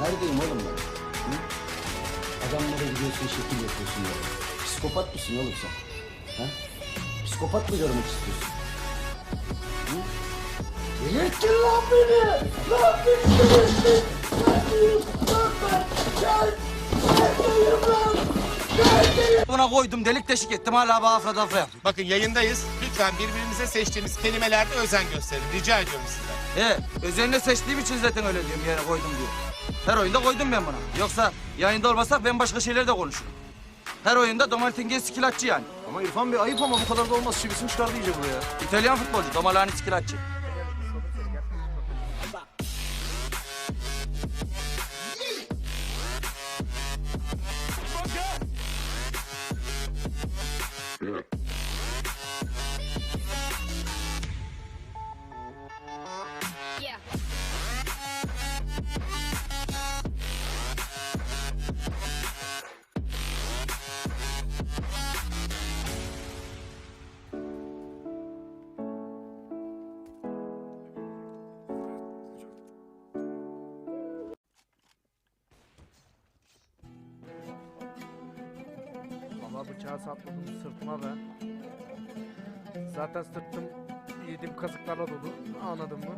Neredeyim oğlum ben? Hı? Adamlara gidiyorsun şekil yapıyorsun ya. Psikopat mısın oğlum sen? Ha? Psikopat mı görmek istiyorsun? Hı? Delirttin lan beni! Lan beni delirttin! Neredeyim lan ben? Gel! Neredeyim lan? Neredeyim? Buna koydum delik deşik ettim hala bafra dafra yapıyor. Bakın yayındayız. Lütfen birbirimize seçtiğimiz kelimelerde özen gösterin. Rica ediyorum sizden. He, özellikle seçtiğim için zaten öyle diyorum yani koydum diyor. Her oyunda koydum ben buna. Yoksa yayında olmasak ben başka şeyler de konuşurum. Her oyunda Domaltingen skilatçı yani. Ama İrfan Bey ayıp ama bu kadar da olmaz. Şivesini çıkardı iyice buraya. İtalyan futbolcu Domalani skilatçı. Valla bıçağı sapladım sırtıma ben. Zaten sırtım yediğim kazıklarla dolu. Anladın mı?